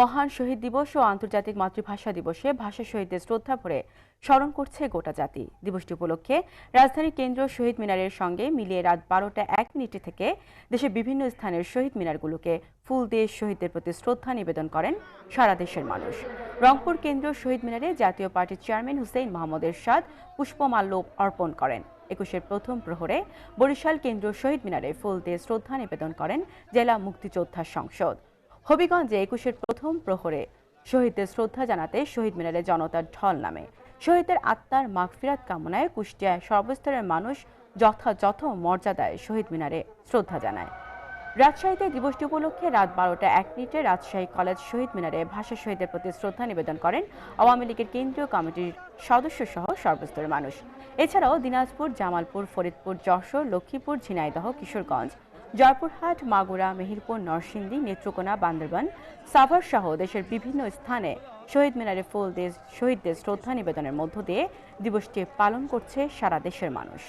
মহান শহীদ দিবস ও আন্তর্জাতিক মাতৃভাষা দিবসে ভাষা শহীদদের শ্রদ্ধা ভরে স্মরণ করছে গোটা জাতি। দিবসটি উপলক্ষে রাজধানীর কেন্দ্র শহীদ মিনারের সঙ্গে মিলিয়ে রাত বারোটা এক মিনিট থেকে দেশের বিভিন্ন স্থানের শহীদ মিনারগুলোকে ফুল দিয়ে শহীদদের প্রতি শ্রদ্ধা নিবেদন করেন সারা দেশের মানুষ। রংপুর কেন্দ্র শহীদ মিনারে জাতীয় পার্টির চেয়ারম্যান হুসেইন মোহাম্মদ এরশাদ পুষ্পমাল্য অর্পণ করেন। একুশের প্রথম প্রহরে বরিশাল কেন্দ্রীয় শহীদ মিনারে ফুল দিয়ে শ্রদ্ধা নিবেদন করেন জেলা মুক্তিযোদ্ধা সংসদ। হবিগঞ্জে একুশের প্রথম প্রহরে শহীদদের শ্রদ্ধা জানাতে শহীদ মিনারে জনতার ঢল নামে। শহীদদের আত্মার মাগফিরাত কামনায় কুষ্টিয়ায় সর্বস্তরের মানুষ যথাযথ মর্যাদায় শহীদ মিনারে শ্রদ্ধা জানায়। রাজশাহীতে দিবসটি উপলক্ষে রাত বারোটা এক মিনিটে রাজশাহী কলেজ শহীদ মিনারে ভাষা শহীদের প্রতি শ্রদ্ধা নিবেদন করেন আওয়ামী লীগের কেন্দ্রীয় কমিটির সদস্য সহ সর্বস্তরের মানুষ। এছাড়াও দিনাজপুর, জামালপুর, ফরিদপুর, যশোর, লক্ষ্মীপুর, ঝিনাইদহ, কিশোরগঞ্জ জয়পুরহাট, মাগুরা, মেহেরপুর, নরসিংদী, নেত্রকোনা, বান্দরবান, সাভার সহ দেশের বিভিন্ন স্থানে শহীদ মিনারে ফুল দিয়ে, শহীদদের শ্রদ্ধা নিবেদনের মধ্য দিয়ে দিবসটি পালন করছে সারা দেশের মানুষ।